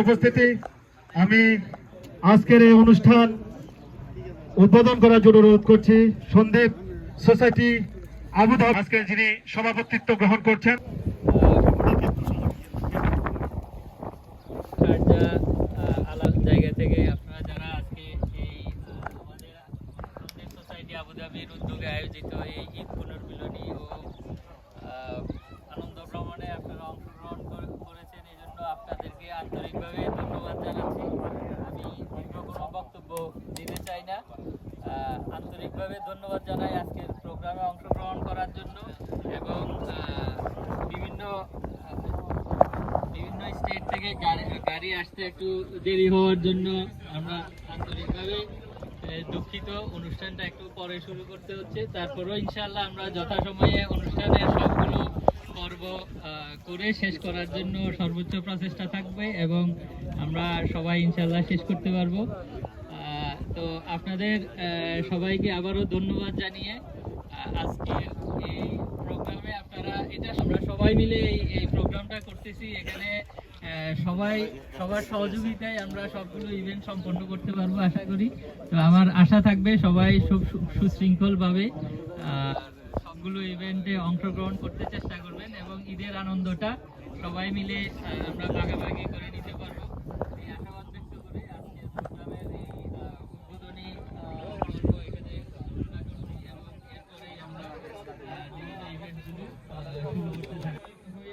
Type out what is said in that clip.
উপস্থিতি, আমি আজকের এই অনুষ্ঠান উদ্বোধন করার জন্য অনুরোধ করছি। সন্দীপ সোসাইটি আবুধাবি আজকে যিনি সভাপতিত্ব গ্রহণ করছেন। আলাদা জায়গা থেকে আপনারা যারা আজকে সোসাইটি উদ্যোগে আয়োজিত এই ঈদ পুনর্মিলনী ও আহ, আনন্দ ভ্রমণে আপনারা অংশগ্রহণ করে- করেছেন এই জন্য আপনাদেরকে আন্তরিকভাবে ধন্যবাদ জানাচ্ছি। আমি দীর্ঘ কোনো বক্তব্য দিতে চাই না। আন্তরিকভাবে ধন্যবাদ জানাই আজকের প্রোগ্রামে অংশগ্রহণ করার জন্য এবং বিভিন্ন বিভিন্ন স্টেট থেকে গাড়ি আসতে একটু দেরি হওয়ার জন্য আমরা আন্তরিকভাবে দুঃখিত। অনুষ্ঠানটা একটু পরে শুরু করতে হচ্ছে। তারপরেও ইনশাআল্লাহ আমরা যথাসময়ে অনুষ্ঠানের সবগুলো পর্ব করে শেষ করার জন্য সর্বোচ্চ প্রচেষ্টা থাকবে এবং আমরা সবাই ইনশাল্লাহ শেষ করতে পারব। তো আপনাদের সবাইকে আবারও ধন্যবাদ জানিয়ে আজকে এই প্রোগ্রামে আপনারা এটা আমরা সবাই মিলে এই প্রোগ্রামটা করতেছি। এখানে সবাই সবার সহযোগিতায় আমরা সবগুলো ইভেন্ট সম্পন্ন করতে পারব আশা করি। তো আমার আশা থাকবে সবাই সুশৃঙ্খলভাবে আহ, সবগুলো ইভেন্টে অংশগ্রহণ করতে চেষ্টা করবেন এবং ঈদের আনন্দটা সবাই মিলে আমরা ভাগাভাগি করে নিতে পারব। এই আশাবাদ ব্যক্ত করে আজকের প্রোগ্রামের এই উদ্বোধনী পর্ব এখানে করছি এবং এরপরেই আমরা ইভেন্টগুলো শুরু করতে